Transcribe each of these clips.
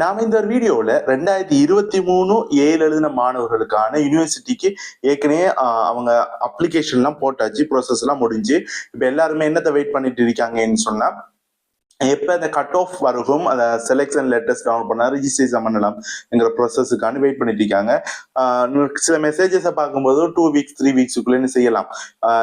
நாம இந்த ஒரு வீடியோவில் ரெண்டாயிரத்தி இருபத்தி மூணு ஏழு எழுதின மாணவர்களுக்கான யூனிவர்சிட்டிக்கு ஏற்கனவே அவங்க அப்ளிகேஷன்லாம் போட்டாச்சு ப்ரோசஸ்லாம் முடிஞ்சு. இப்போ எல்லாருமே என்னத்தை வெயிட் பண்ணிட்டு இருக்காங்கன்னு சொன்னால் எப்போ அந்த கட் ஆஃப் வருகும் அதை செலெக்ஷன் லெட்டர்ஸ் டவுன் பண்ண ரிஜிஸ்ட்ரேஷன் பண்ணலாம்ங்கிற ப்ராசஸுக்கான வெயிட் பண்ணிட்டு இருக்காங்க. சில மெசேஜஸை பார்க்கும்போது டூ வீக்ஸ் த்ரீ வீக்ஸுக்குள்ளேன்னு செய்யலாம்.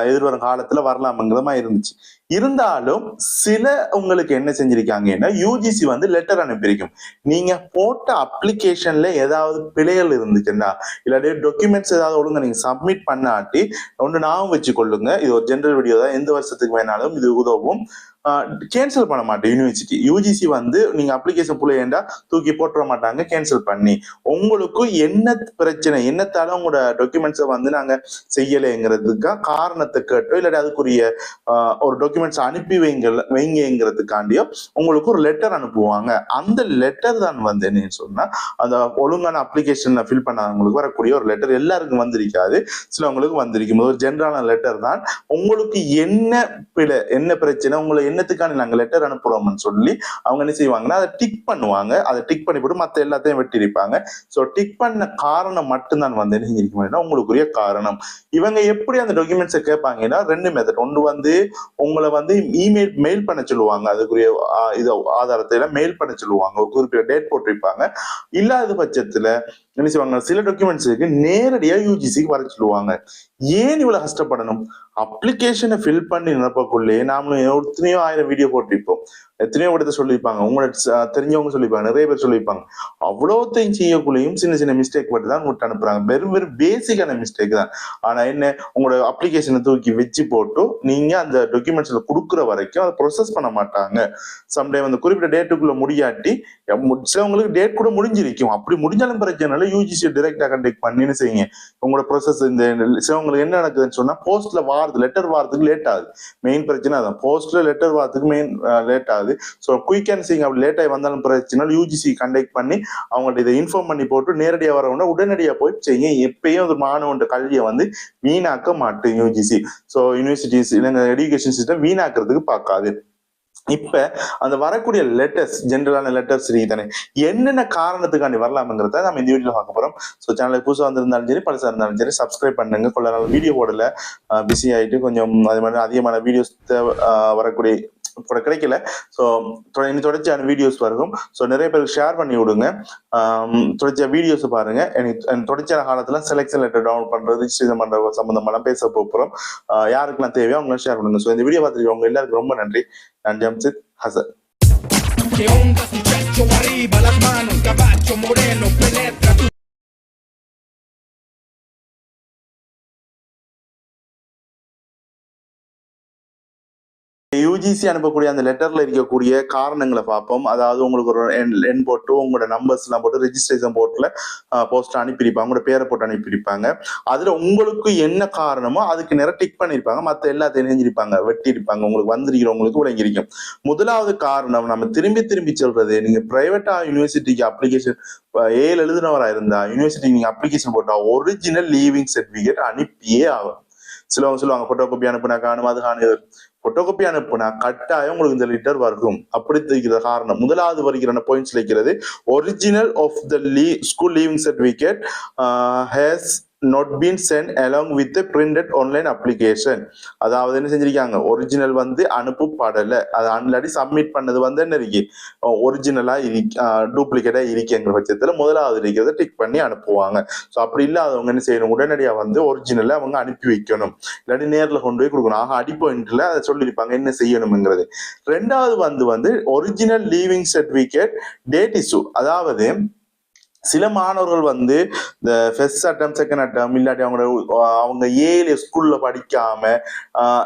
எதிர்வரும் காலத்தில் வரலாம்ங்கிற மாதிரி இருந்துச்சு. இருந்தாலும் சில உங்களுக்கு என்ன செஞ்சிருக்காங்கன்னா யூஜிசி வந்து லெட்டர் அனுப்பியிருக்கும். நீங்க போட்ட அப்ளிகேஷன்ல ஏதாவது பிழைகள் இருந்துச்சுன்னா இல்லாட்டி டாக்குமெண்ட்ஸ் ஏதாவது ஒழுங்க நீங்க சப்மிட் பண்ணாட்டி ஒன்று ஞாபகம் வச்சு கொள்ளுங்க இது ஒரு ஜென்ரல் வீடியோ தான். எந்த வருஷத்துக்கு வேணாலும் இது உதவும். கேன்சல் பண்ண மாட்டேன் யூனிவர்சிட்டி யூஜிசி வந்து நீங்க அப்ளிகேஷன் புள்ளையண்டா தூக்கி போட்டுற மாட்டாங்க கேன்சல் பண்ணி. உங்களுக்கு என்ன பிரச்சனை என்னத்தால உங்களோட டாக்குமெண்ட்ஸை வந்து நாங்க செய்யலைங்கிறதுக்கா காரணத்தை கேட்டோ இல்லாட்டி அதுக்குரிய ஒரு டாக்குமெண்ட்ஸ் அனுப்பி வைங்க வைங்கிறதுக்காண்டியோ உங்களுக்கு ஒரு லெட்டர் அனுப்புவாங்க. அந்த லெட்டர் தான் வந்து என்னன்னு சொன்னா அந்த ஒழுங்கான அப்ளிகேஷன் ஃபில் பண்ணவங்களுக்கு வரக்கூடிய ஒரு லெட்டர் எல்லாருக்கும் வந்திருக்காது. சிலவங்களுக்கு வந்திருக்கும். ஒரு ஜென்ரலான லெட்டர் தான். உங்களுக்கு என்ன பிழை என்ன பிரச்சனை உங்களை என்ன என்னத்துக்கான நாங்க லெட்டர் அனுப்புறோம்னு சொல்லி அவங்க என்ன செய்வாங்கன்னா அதை டிக் பண்ணுவாங்க. அதை டிக் பண்ணி போட்டு மத்த எல்லாத்தையும் வெட்டிருப்பாங்க ஸோ டிக் பண்ண காரணம் மட்டும்தான் வந்து என்ன செஞ்சிருக்கீங்கன்னா உங்களுக்குரிய காரணம். இவங்க எப்படி அந்த டாக்குமெண்ட்ஸை கேட்பாங்கன்னா ரெண்டு மெத்தட் ஒன்று வந்து உங்களை வந்து இமெயில் மெயில் பண்ண சொல்லுவாங்க. அதுக்குரிய இது ஆதாரத்தை எல்லாம் மெயில் பண்ண சொல்லுவாங்க. ஒரு குறிப்பிட்ட டேட் போட்டிருப்பாங்க. இல்லாத பட்சத்துல என்ன செய்வாங்க சில டாக்குமெண்ட்ஸுக்கு நேரடியாக யூஜிசிக்கு வர சொல்லுவாங்க. ஏன் இவ்வளவு கஷ்டப்படணும்? அப்ளிகேஷனை ஃபில் பண்ணி நினைப்பக்குள்ளே நாமளும் எத்தனையோ ஆயிரம் வீடியோ போட்டிருப்போம் எத்தனையோ இடத்த சொல்லியிருப்பாங்க. உங்களோட தெரிஞ்சவங்க சொல்லியிருப்பாங்க. நிறைய பேர் சொல்லியிருப்பாங்க. அவ்வளோத்தையும் செய்யக்குள்ளேயும் சின்ன சின்ன மிஸ்டேக் மட்டும் தான் விட்டு அனுப்புறாங்க. வெறும் வெறும் பேசிக்கான மிஸ்டேக் தான். ஆனா என்ன உங்களோட அப்ளிகேஷனை தூக்கி வச்சு போட்டு நீங்க அந்த டாக்குமெண்ட்ஸ்ல கொடுக்குற வரைக்கும் அதை ப்ரொசஸ் பண்ண மாட்டாங்க. சம்டைம் அந்த குறிப்பிட்ட டேட்டுக்குள்ள முடியாட்டி சிலவங்களுக்கு டேட் கூட முடிஞ்சிருக்கும். அப்படி முடிஞ்சாலும் பிரச்சனை யூஜிசி டைரக்டா கண்டெக்ட் பண்ணின்னு செய்யுங்க. உங்களோட ப்ரொசஸ் இந்த சிலவங்களுக்கு என்ன நடக்குதுன்னு சொன்னா போஸ்ட்ல வாரது லெட்டர் வாரத்துக்கு லேட் ஆகுது. மெயின் பிரச்சனை அதான். போஸ்ட்ல லெட்டர் வாரத்துக்கு மெயின் லேட் ஆகுது. ஸோ குயிக் அண்ட் சிங் அப்படி லேட் ஆகி வந்தாலும் பிரச்சனை யூஜிசி கண்டெக்ட் பண்ணி அவங்கள்ட்ட இதை இன்ஃபார்ம் பண்ணி போட்டு நேரடியாக வரவங்க உடனடியாக போய் செய்ய எப்பயும் ஒரு மாணவன் கல்வியை வந்து வீணாக்க மாட்டேன் யூஜிசி ஸோ யூனிவர்சிட்டிஸ் இல்லைங்க எஜுகேஷன் சிஸ்டம் வீணாக்குறதுக்கு பார்க்காது. இப்ப அந்த வரக்கூடிய லெட்டர்ஸ் ஜென்ரலான லெட்டர்ஸ் தானே? என்னென்ன காரணத்துக்காண்டி வரலாம்ங்கிறத நம்ம இந்த வீடியோல பார்க்க போறோம். ஸோ சேனலுக்கு புதுசாக வந்திருந்தாலும் சரி பழசா இருந்தாலும் சரி சப்ஸ்கிரைப் பண்ணுங்க. கொள்ள நாள் வீடியோ போடல பிஸி ஆயிட்டு கொஞ்சம் அது மாதிரி அதிகமான வீடியோஸ் வரக்கூடிய கூட கிடைக்கல. ஸோ இனி தொடர்ச்சியான வீடியோஸ் வரும் ஸோ நிறைய பேருக்கு ஷேர் பண்ணி விடுங்க. தொடர்ச்சியாக வீடியோஸ் பாருங்க. எனக்கு தொடர்ச்சியான காலத்தில் செலெக்ஷன் லெட்டர் டவுன்லோட் பண்ணுறது ரிஜிஸ்ட்ரேஷன் பண்ணுற சம்பந்தமெல்லாம் பேச போகிறோம் யாருக்கெல்லாம் தேவையோ அவங்களாம் ஷேர் பண்ணுங்க. ஸோ இந்த வீடியோ பார்த்துருக்கவங்க எல்லாருக்கும் ரொம்ப நன்றி. நான் ஜம்சித் ஹசன். யூஜிசி அனுப்பக்கூடிய அந்த லெட்டர்ல இருக்கக்கூடிய காரணங்களை பார்ப்போம். அதாவது உங்களுக்கு ஒரு எண் எண் போட்டு உங்களோட நம்பர்ஸ் எல்லாம் போட்டு ரெஜிஸ்ட்ரேஷன் போர்ட்ல போஸ்ட் அனுப்பியிருப்பாங்க. உங்களோட பேரை போட்டு அனுப்பியிருப்பாங்க. அதுல உங்களுக்கு என்ன காரணமோ அதுக்கு நிறைய டிக் பண்ணியிருப்பாங்க. மத்த எல்லாத்தையும் செஞ்சிருப்பாங்க வெட்டியிருப்பாங்க. உங்களுக்கு வந்திருக்கிறவங்களுக்கு விளங்கியிருக்கும். முதலாவது காரணம் நம்ம திரும்பி திரும்பி சொல்றது நீங்க பிரைவேட்டா யூனிவர்சிட்டிக்கு அப்ளிகேஷன் ஏழு எழுதுனவரா இருந்தா யூனிவர்சிட்டி நீங்க அப்ளிகேஷன் போட்டா ஒரிஜினல் லீவிங் சர்டிபிகேட் அனுப்பியே ஆகும் சிலவங்க சொல்லுவாங்க போட்டோ காப்பி அனுப்புனா காணும் அது காணும். ஃபோட்டோகாப்பி அனுப்புனா கட்டாயம் உங்களுக்கு இந்த லிட்டர் வரும் அப்படி தெரிகிற காரணம். முதலாவது வருகிற பாயிண்ட்ஸ் இருக்கிறது original of the Lee school leaving certificate has not been sent along with printed online application அதாவது என்ன செஞ்சிருக்காங்க? ஒரிஜினல் வந்து அனுப்பப்படலை. அது அன்லாடி சப்மிட் பண்ணது வந்து என்ன இருக்கு? ஒரிஜினலாக இரு டூப்ளிகேட்டாக இருக்குங்கிற பட்சத்தில் முதலாவது இருக்கிறத டிக் பண்ணி அனுப்புவாங்க. ஸோ அப்படி இல்லாதவங்க என்ன செய்யணும்? உடனடியாக வந்து ஒரிஜினலை அவங்க அனுப்பி வைக்கணும். இல்லாட்டி நேரில் கொண்டு போய் கொடுக்கணும். ஆக அடிப்பாயிண்ட்ல அதை சொல்லியிருப்பாங்க. என்ன செய்யணுங்கிறது ரெண்டாவது வந்து வந்து original leaving certificate date issue அதாவது சில மாணவர்கள் வந்து இந்த ஃபர்ஸ்ட் அட்டம் செகண்ட் அட்டம் இல்லாட்டி அவங்களோட அவங்க ஏழு ஸ்கூல்ல படிக்காம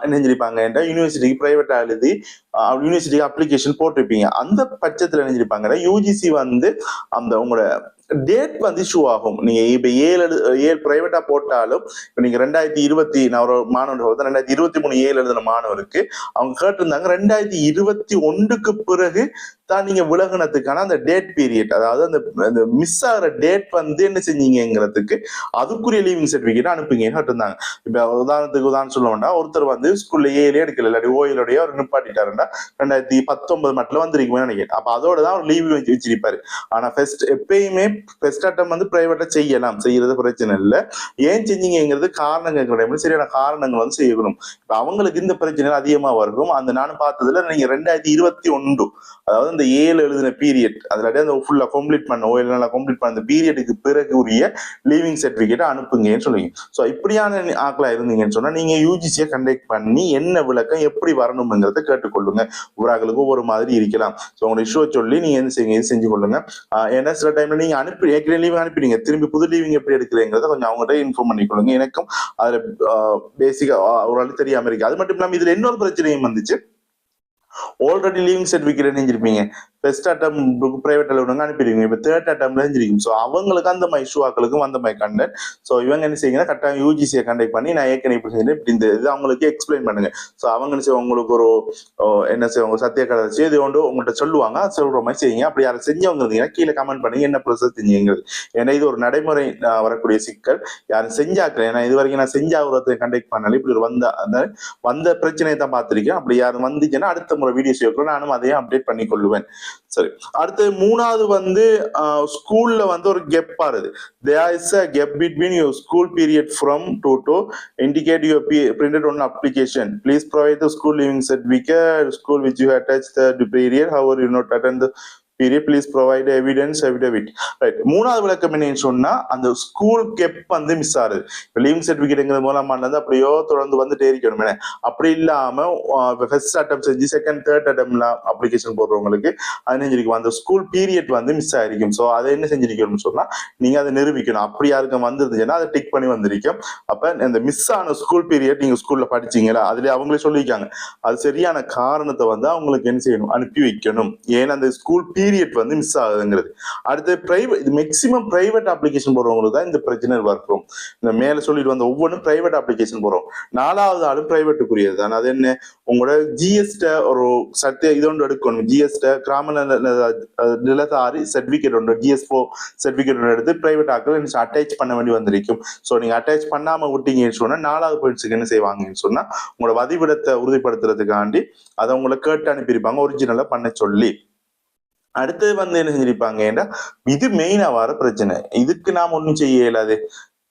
என்ன செஞ்சிருப்பாங்க யூனிவர்சிட்டிக்கு பிரைவேட்டா எழுதி யூனிவர்சிட்டிக்கு அப்ளிகேஷன் போட்டிருப்பீங்க. அந்த பட்சத்துல என்ன யூஜிசி வந்து அந்த உங்களோட டேட் வந்து இஷ்யூ ஆகும். நீங்க இப்ப ஏழு ஏழு பிரைவேட்டா போட்டாலும் இப்ப நீங்க ரெண்டாயிரத்தி இருபத்தி நான் ஒரு மாணவர் ரெண்டாயிரத்தி இருபத்தி மூணு ஏழு எழுதின மாணவருக்கு அவங்க கேட்டிருந்தாங்க ரெண்டாயிரத்தி இருபத்தி ஒன்றுக்கு பிறகு தான் நீங்க விலகினத்துக்கான அந்த டேட் பீரியட் அதாவது அந்த அந்த மிஸ் ஆகிற டேட் வந்து என்ன செஞ்சீங்கிறதுக்கு அதுக்குரிய லீவிங் சர்டிபிகேட் அனுப்புங்க கேட்டிருந்தாங்க. இப்ப உதாரணத்துக்கு உதாரணம் சொல்ல வேண்டாம். ஒருத்தர் வந்து ஸ்கூல்ல ஏழு எடுக்கல இல்லாட்டி ஓயிலோடய அவர் நிப்பாட்டிட்டாருன்னா ரெண்டாயிரத்தி பத்தொன்பது மட்டும் வந்திருக்குமே நினைக்கிறேன். அப்ப அதோட தான் அவர் லீவ் வச்சிருப்பாரு. ஆனா ஃபெஸ்ட் எப்பயுமே ஃபெஸ்ட் அட்டம் வந்து பிரைவேட்டா செய்யலாம். செய்யறது பிரச்சனை இல்லை. ஏன் செஞ்சீங்கிறது காரணங்கள் கிடையாது. சரியான காரணங்கள் வந்து செய்யணும். இப்போ அவங்களுக்கு இந்த பிரச்சனை அதிகமா வரும் அந்த நானும் பார்த்ததுல நீங்க ரெண்டாயிரத்தி இருபத்தி ஒன்று அதாவது இந்த ஏழு எழுதின பீரியட் அதுல அந்த ஃபுல்லா கம்ப்ளீட் பண்ண ஓ இல்லை கம்ப்ளீட் பண்ண அந்த பீரியடுக்கு பிறகு உரிய லீவிங் சர்டிபிகேட் அனுப்புங்கன்னு சொல்லுவீங்க ஸோ இப்படியான ஆக்களா இருந்தீங்கன்னு சொன்னா நீங்க யூஜிசியை கண்டக்ட் பண்ணி என்ன விளக்கம் எப்படி வரணுங்கிறத கேட்டுக்கொள்ளுங்க. ஒவ்வொரு ஒவ்வொரு மாதிரி இருக்கலாம். ஸோ உங்களோட இஷ்யூ சொல்லி நீங்க என்ன செய்யுங்க செஞ்சு கொள்ளுங்க. ஏன்னா சில டைம்ல நீங்க அனுப்பி ஏற்கனவே லீவ் அனுப்பிடுங்க திரும்பி புது லீவிங் எப்படி எடுக்கிறீங்கிறத கொஞ்சம் அவங்ககிட்ட இன்ஃபார்ம் பண்ணி கொடுங்க எனக்கும் அதுல பேசிக்கா ஒரு ஆள் தெரியாம இருக்கு. அது மட்டும் இல்லாம இதுல இன்னொரு பிரச்சனையும் வந்துச்சு. ஆல்ரெடி லீவிங் சர்டிபிகேட் செஞ்சிருப்பீங்க ஃபர்ஸ்ட் அட்டம் பிரைவேட் அலுவலகம் அனுப்பிடுவீங்க இப்போ தேர்ட் அட்டம்ல செஞ்சிருக்கும் ஸோ அவங்களுக்கு அந்த மாதிரி இஷ்யூவாக்களுக்கும் அந்த மாதிரி கண்டென்ட் ஸோ இவங்க என்ன செய்யுங்கன்னா கரெக்டாக யூஜிசியை கண்டக்ட் பண்ணி நான் ஏற்கனவே இப்படி செஞ்சேன் இப்படி இந்த இது அவங்களுக்கு எக்ஸ்பிளைன் பண்ணுங்க. ஸோ அவங்க என்ன செய்வாங்க உங்களுக்கு ஒரு என்ன செய்வாங்க சத்திய கதை வச்சு இது ஒன்று உங்கள்கிட்ட சொல்லுவாங்க அது சொல்ற மாதிரி செய்யுங்க. அப்படி யாரை செஞ்சவங்க இருந்தீங்கன்னா கீழே கமெண்ட் பண்ணுங்க என்ன ப்ரொசஸ் செஞ்சீங்கிறது ஏன்னா இது ஒரு நடைமுறை வரக்கூடிய சிக்கல். யாரும் செஞ்சாக்கல. ஏன்னா இது வரைக்கும் நான் செஞ்சாகிறத கண்டக்ட் பண்ணல. இப்படி ஒரு வந்த அந்த வந்த பிரச்சனையை தான் பார்த்துருக்கேன். அப்படி யாரும் வந்துச்சுன்னா அடுத்த முறை வீடியோ செய்யக்கூட நானும் அதையும் அப்டேட் பண்ணி கொள்ளுவேன் சரி அடுத்து மூணாவது வந்து ஸ்கூல்ல வந்து ஒரு கெப் ஆறுது there is a gap between your school period from to to indicate your printed on application please provide the school leaving certificate school which you attach the period hour you not attend the the period provide evidence affidavit right மூணாவது விளக்கம் என்னன்னு சொன்னா அந்த school கெப் வந்து miss ஆகுது. இப்போ leave சர்டிஃபிகேட்ங்கிற மூலம் வந்து அப்படியோ தொடர்ந்து வந்துட்டே இருக்கணும். அப்படி இல்லாம ஃபர்ஸ்ட் அட்டம் செஞ்சு செகண்ட் தேர்ட் அட்டம்ல அப்ளிகேஷன் போடுறவங்களுக்கு அது செஞ்சிருக்கும் அந்த ஸ்கூல் பீரியட் வந்து மிஸ் ஆயிருக்கும். ஸோ அதை என்ன செஞ்சிருக்கணும்னு சொன்னா நீங்க அதை நிரூபிக்கணும். அப்படி யாருக்கும் வந்துருந்துச்சுன்னா அதை டிக் பண்ணி வந்திருக்கும். அப்ப இந்த மிஸ் ஆன ஸ்கூல் பீரியட் நீங்க ஸ்கூல்ல படிச்சீங்களா? அதுல அவங்களே சொல்லியிருக்காங்க. அது சரியான காரணத்தை வந்து அவங்களுக்கு என்ன செய்யணும்? அனுப்பி வைக்கணும். ஏன்னா அந்த ஸ்கூல் பீரியட் பீரியட் வந்து மிஸ் ஆகுதுங்கிறது. அடுத்து பிரைவேட் இது மேக்சிமம் பிரைவேட் அப்ளிகேஷன் போடுறவங்களுக்கு தான் இந்த பிரச்சனை வரும் இந்த மேலே சொல்லிட்டு வந்த ஒவ்வொன்றும் பிரைவேட் அப்ளிகேஷன் போடுறோம். நாலாவது ஆளும் பிரைவேட்டுக்குரியது தான். அது என்ன? உங்களோட ஜிஎஸ்ட ஒரு சத்திய இது ஒன்று எடுக்கணும். ஜிஎஸ்ட கிராம நல- நல- நிலதாரி சர்டிபிகேட் ஒன்று ஜிஎஸ் ஃபோ ஒன்று எடுத்து பிரைவேட் ஆக்கள் அட்டாச் பண்ண வேண்டி வந்திருக்கும். ஸோ நீங்கள் அட்டாச் பண்ணாமல் விட்டீங்கன்னு சொன்னால் நாலாவது பாயிண்ட்ஸுக்கு என்ன செய்வாங்கன்னு சொன்னால் உங்களோட வதிவிடத்தை உறுதிப்படுத்துறதுக்காண்டி அதை உங்களை கேட்டு அனுப்பியிருப்பாங்க ஒரிஜினலாக பண்ண சொல்லி. அடுத்தது வந்து என்ன செஞ்சிருப்பாங்கன்னா இது மெயினா வர பிரச்சனை. இதுக்கு நாம் ஒண்ணும் செய்ய இயலாது.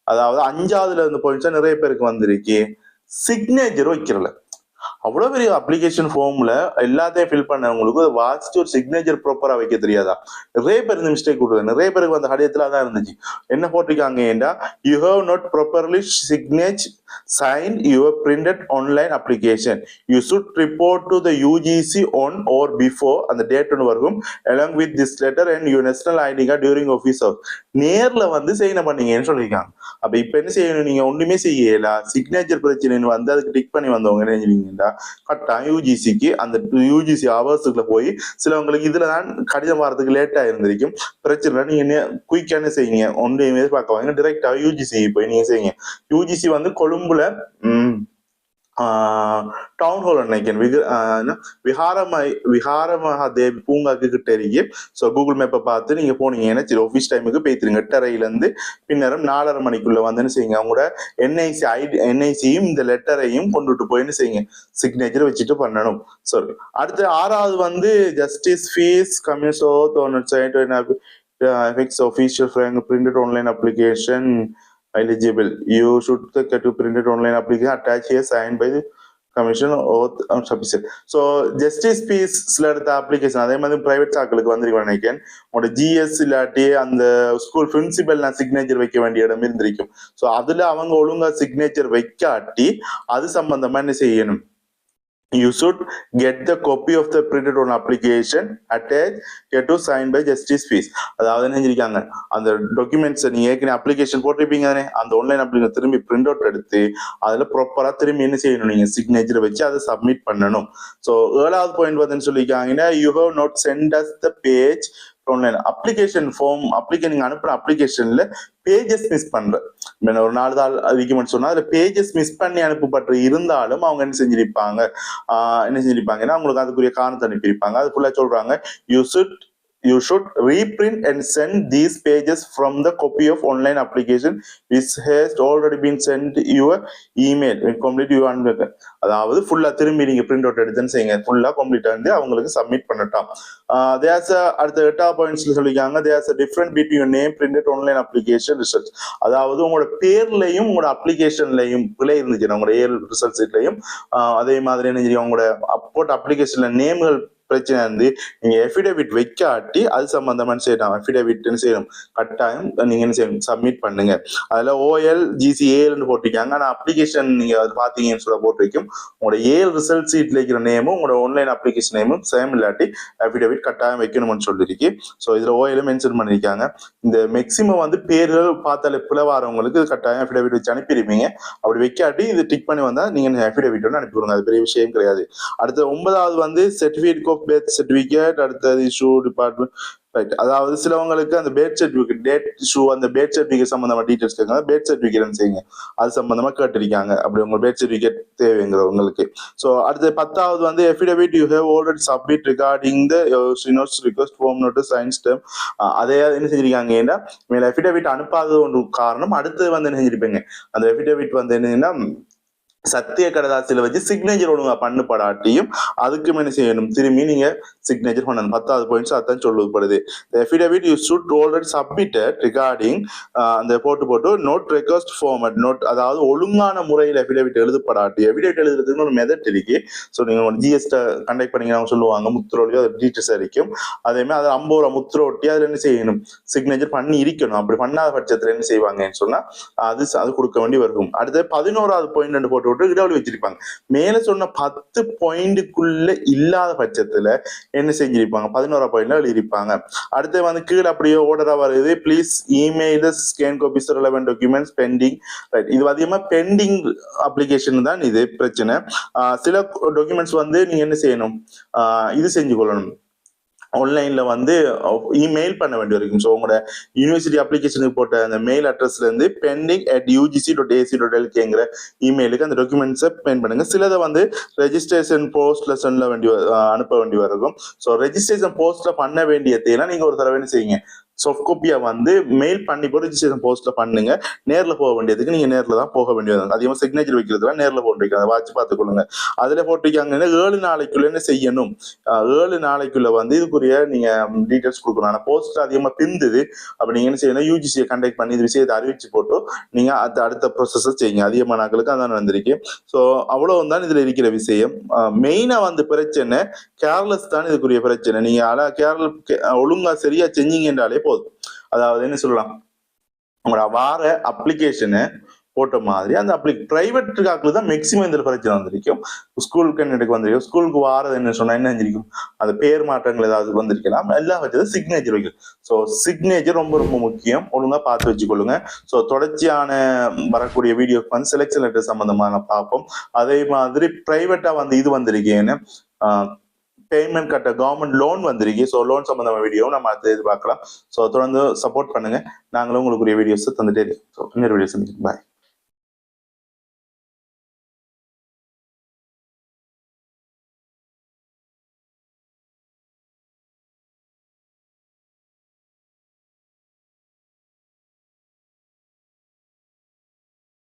அதாவது அஞ்சாவதுல இருந்து போயிடுச்சா நிறைய பேருக்கு வந்திருக்கு. சிக்னேச்சர் வைக்கிறல. அவ்வளவு பெரிய அப்ளிகேஷன் ஃபார்ம்ல எல்லாத்தையும் ஃபில் பண்ணவங்களுக்கு அதை வாசிச்சு ஒரு சிக்னேச்சர் ப்ராப்பரா வைக்க தெரியாதா? நிறைய பேர் இந்த மிஸ்டேக் கொடுக்குது நிறைய பேருக்கு அந்த கடிதத்துல தான் இருந்துச்சு. என்ன போட்டிருக்காங்க ஏண்டா you have not properly signature sign your printed online application you should report to the UGC on or before அந்த டேட் ஒன்று வரும் along with this letter and your national ID card during office hours. நேர்ல வந்து செய்யணும் பண்ணீங்கன்னு சொல்லியிருக்காங்க. அப்ப இப்ப என்ன செய்யணும்? நீங்க ஒண்ணுமே செய்யல. சிக்னேச்சர் பிரச்சனைன்னு வந்து அதுக்கு டிக் பண்ணி வந்தவங்க என்ன செஞ்சீங்கன்னா கட்டாயம் யூஜிசிக்கு அந்த யூஜிசி ஹவர்ஸுக்குள்ள போய் சிலவங்களுக்கு இதுல தான் கடிதம் வரதுக்கு லேட்டா இருந்திருக்கும். பிரச்சனை இல்லை. நீங்க குயிக்கான செய்யுங்க? ஒன்றையுமே பார்க்க வாங்க. டிரெக்டா யூஜிசி போய் நீங்க செய்யுங்க. யூஜிசி வந்து கொழும்பு கொழும்புல டவுன் ஹால் நினைக்கிறேன் விக ஆஹ் என்ன? விஹாரம விஹாரமகாதேவி பூங்காக்கு கிட்ட இருக்கு ஸோ கூகுள் மேப்பை பார்த்து நீங்க போனீங்கன்னா சரி ஆஃபீஸ் டைமுக்கு போய்த்துருங்க. எட்டரையில இருந்து பின்னரம் நாலரை மணிக்குள்ள வந்துன்னு செய்யுங்க. அவங்களோட என்ஐசி ஐடி என்ஐசியும் இந்த லெட்டரையும் கொண்டுட்டு போயின்னு செய்யுங்க. சிக்னேச்சர் வச்சுட்டு பண்ணணும். சரி அடுத்து ஆறாவது வந்து ஜஸ்டிஸ் ஃபீஸ் கம்யூசோ தோணுச்சு affects official printed online application eligible. You should get to printed online application attached here signed by the commission oath and so justice justice பீஸ்ல எடுத்த அப்ளிகேஷன் அதே மாதிரி பிரைவேட் சாக்களுக்கு வந்திருக்கும் நினைக்கிறேன். உங்களோட ஜிஎஸ் இல்லாட்டி அந்த ஸ்கூல் பிரின்சிபல் நான் சிக்னேச்சர் வைக்க வேண்டிய இடம் இருந்திருக்கும். ஸோ அதுல அவங்க ஒழுங்கா சிக்னேச்சர் வைக்காட்டி அது சம்பந்தமா என்ன செய்யணும்? You should get the copy of the printed on application attached here to sign by justice fees. அதாவது என்ன செஞ்சிருக்காங்க? அந்த டாக்குமெண்ட்ஸ் நீ ஏற்கனவே அப்ளிகேஷன் போட்டிருப்பீங்க தானே? அந்த ஆன்லைன் அப்ளிகேஷன் திரும்பி பிரிண்ட் அவுட் எடுத்து அதில் ப்ராப்பராக திரும்பி என்ன செய்யணும்? நீங்க சிக்னேச்சர் வச்சு அதை சப்மிட் பண்ணணும். ஸோ ஏழாவது பாயிண்ட் பார்த்துன்னு சொல்லியிருக்காங்கன்னா you have not sent as the page ஒன்று அப்ளிகேஷன் ஃபார்ம் அப்ளிகே நீங்கள் அனுப்புகிற அப்ளிகேஷன்ல பேஜஸ் மிஸ் பண்ணுறேன் ஒரு நாலு தாள் அதிகமாக சொன்னா அதுல பேஜஸ் மிஸ் பண்ணி அனுப்பப்பட்டு இருந்தாலும் அவங்க என்ன செஞ்சிருப்பாங்க? என்ன செஞ்சிருப்பாங்கன்னா உங்களுக்கு அதுக்குரிய காரணத்தை அனுப்பியிருப்பாங்க. அது ஃபுல்லா சொல்றாங்க you should you should reprint and send these pages from the copy of online application which has already been sent your email. When complete you unlock அதாவது ஃபுல்லா திரும்பி நீங்க பிரிண்ட் அவுட் எடுத்துன்னு செய்யுங்க. ஃபுல்லா கம்ப்ளீட் வந்து அவங்களுக்கு சப்மிட் பண்ணட்டாம். தேர்ஸ் அடுத்த எட்டா பாயிண்ட்ஸ்ல சொல்லிருக்காங்க there's different between name printed online application result அதாவது உங்களோட பேர்லையும் உங்களோட அப்ளிகேஷன்லயும் பிழை இருந்துச்சு உங்களோட ஏல் ரிசல்ட் சீட்லையும் அதே மாதிரி என்ன உங்களோட அப்போட் அப்ளிகேஷன்ல நேம்கள் பிரச்சனை இருந்து நீங்க எஃபிடேவிட் வைக்காட்டி அது சம்பந்தமா செய்யணும். எஃபிடேவிட்னு செய்யணும். கட்டாயம் நீங்க என்ன செய்யணும்? சப்மிட் பண்ணுங்க. அதுல ஓஎல் ஜிசிஏல்னு போட்டிருக்காங்க. ஆனா அப்ளிகேஷன் நீங்க அது பாத்தீங்கன்னு சொல்ல போட்டிருக்கும் உங்களோட ஏல் ரிசல்ட் சீட்ல இருக்கிற நேமும் உங்களோட ஆன்லைன் அப்ளிகேஷன் நேமும் சேம் இல்லாட்டி அஃபிடேவிட் கட்டாயம் வைக்கணும்னு சொல்லியிருக்கு ஸோ இதுல ஓஎல் மென்ஷன் பண்ணிருக்காங்க. இந்த மேக்சிமம் வந்து பேர்கள் பார்த்தாலே பிளவாரவங்களுக்கு கட்டாயம் அஃபிடேவிட் வச்சு அனுப்பியிருப்பீங்க. அப்படி வைக்காட்டி இது டிக் பண்ணி வந்தா நீங்க அஃபிடேவிட் வந்து அனுப்பிவிடுங்க. அது பெரிய விஷயம் கிடையாது. அடுத்து ஒன்பதாவது வந்து சர்டிஃபிகேட் ஆஃப் பேர்த் சர்டிஃபிகேட் அடுத்தது இஷ்யூ டிபார்ட்மெண்ட் ரைட் அதாவது சிலவங்களுக்கு அந்த பேர்த் சர்டிஃபிகேட் டேட் இஷ்யூ அந்த பேர்த் சர்டிஃபிகேட் சம்பந்தமா டீடைல்ஸ் கேட்காங்க. பேர்த் சர்டிஃபிகேட் செய்யுங்க? அது சம்பந்தமா கேட்டிருக்காங்க. அப்படி உங்க பேர்த் சர்டிஃபிகேட் தேவைங்கிறவங்களுக்கு. ஸோ அடுத்து பத்தாவது வந்து affidavit you have already submit regarding the சினோஸ் request form note science dame அதே என்ன செஞ்சிருக்காங்கன்னா மேல எஃபிடேவிட் அனுப்பாதது ஒன்று காரணம் அடுத்து வந்து என்ன செஞ்சிருப்பீங்க? அந்த எஃபிடேவிட் வந்து என்னன்னா சத்திய கடதாசியில வச்சு சிக்னேச்சர் ஒழுங்கா பண்ணப்படாட்டியும் அதுக்கும் என்ன செய்யணும்? திரும்பி நீங்க சிக்னேச்சர் பண்ணணும். பத்தாவது பாயிண்ட்ஸ் அதான் சொல்லப்படுது affidavit you should already submitted regarding அந்த போட்டு போட்டு நோட் ரெக்வஸ்ட் ஃபார்மட் நோட் அதாவது ஒழுங்கான முறையில் எஃபிடேவிட் எழுதப்படாட்டி. எஃபிடேவிட் எழுதுறதுக்கு ஒரு மெதட் இருக்கு. ஸோ நீங்க ஜிஎஸ்ட கண்டக்ட் பண்ணீங்கன்னா சொல்லுவாங்க. முத்திரோலியோ அது டீட்டெயில்ஸ் இருக்கும் அதே மாதிரி அதில் ஐம்பது ரூபா முத்திர ஒட்டி அதுல என்ன செய்யணும்? சிக்னேச்சர் பண்ணி இருக்கணும். அப்படி பண்ணாத பட்சத்துல என்ன செய்வாங்கன்னு சொன்னா அது அது கொடுக்க வேண்டி வரும். அடுத்து பதினோராவது பாயிண்ட் ரெண்டு போட்டு போட்டு இடஒலி வச்சிருப்பாங்க. மேல சொன்ன பத்து பாயிண்ட்டுக்குள்ள இல்லாத பட்சத்துல என்ன செஞ்சிருப்பாங்க? பதினோரா பாயிண்ட்ல எழுதியிருப்பாங்க. அடுத்து வந்து கீழே அப்படியே ஓர்டரா வருது. Please email scan copies relevant documents pending right இது அதிகமா பெண்டிங் அப்ளிகேஷன் தான் இது. பிரச்சனை. சில டாக்குமெண்ட்ஸ் வந்து நீங்க என்ன செய்யணும்? இது செஞ்சு கொள்ளணும். ஆன்லைன்ல வந்து இமெயில் பண்ண வேண்டி இருக்கும் ஸோ உங்களோட யூனிவர்சிட்டி அப்ளிகேஷனுக்கு போட்ட அந்த மெயில் அட்ரஸ்ல இருந்து pending at UGC dot AC dot எல்கேங்கிற இமெயிலுக்கு அந்த டாக்குமெண்ட்ஸை பெயின் பண்ணுங்க. சிலதை வந்து ரெஜிஸ்ட்ரேஷன் போஸ்ட்ல சொல்ல வேண்டி அனுப்ப வேண்டி வரும். ஸோ ரெஜிஸ்ட்ரேஷன் போஸ்ட்ல பண்ண வேண்டியதையெல்லாம் நீங்க ஒரு தடவை என்ன செய்யுங்க? சாஃப்ட் வந்து மெயில் பண்ணி போய் ரிஜிஸ்ட்ரேஷன் போஸ்ட்ல பண்ணுங்க. நேர்ல போக வேண்டியதுக்கு நீங்க நேர்ல தான் போக வேண்டியது. அதிகமா சிக்னேச்சர் வைக்கிறதுலாம் நேர்ல போட்டிருக்காங்க. அதை வாட்சி பார்த்துக்கொள்ளுங்க அதுல போட்டிருக்காங்கன்னா ஏழு நாளைக்குள்ள என்ன செய்யணும்? ஏழு நாளைக்குள்ள வந்து இதுக்குரிய நீங்க டீடைல்ஸ் கொடுக்கணும். ஆனா போஸ்ட் அதிகமா பிந்துது. அப்ப நீங்க என்ன செய்யணும்? யூஜிசியை கண்டக்ட் பண்ணி இது விஷயத்தை அறிவிச்சு போட்டு நீங்க அது அடுத்த ப்ரொசஸை செய்யுங்க. அதிகமான நாட்களுக்கு அதான் வந்திருக்கு ஸோ அவ்வளவு தான் இதுல இருக்கிற விஷயம். மெயினா வந்து பிரச்சனை கேர்லெஸ் தான் இதுக்குரிய பிரச்சனை. நீங்க அல கேரள ஒழுங்கா சரியா செஞ்சீங்க என்றாலே போதும் அதாவது என்ன சொல்லலாம்? உங்களோட வார அப்ளிகேஷனு போட்ட மாதிரி அந்த அப்ளி பிரைவேட் காக்கில் தான் மேக்சிமம் இந்த பிரச்சனை வந்திருக்கும். ஸ்கூலுக்கு எனக்கு வந்திருக்கும்? ஸ்கூலுக்கு வாரது என்ன சொன்னா என்ன செஞ்சிருக்கும் அது பேர் மாற்றங்கள் ஏதாவது வந்திருக்கலாம். எல்லாம் வச்சது சிக்னேச்சர் வைக்கும் ஸோ சிக்னேச்சர் ரொம்ப ரொம்ப முக்கியம். ஒழுங்கா பார்த்து வச்சுக்கொள்ளுங்க. ஸோ தொடர்ச்சியான வரக்கூடிய வீடியோக்கு வந்து செலெக்ஷன் லெட்டர் சம்பந்தமான பார்ப்போம். அதே மாதிரி பிரைவேட்டா வந்து இது வந்திருக்கேன்னு பேமெண்ட் கட்ட கவர்மெண்ட் லோன் வந்திருக்கு. ஸோ லோன் சம்மந்தமான வீடியோ நம்ம அடுத்து எதிர்பார்க்கலாம் ஸோ தொடர்ந்து சப்போர்ட் பண்ணுங்க. நாங்களும் உங்களுக்குரிய வீடியோஸ் தந்துட்டே இருக்கோம். ஸோ இன்னொரு வீடியோஸ் பாய்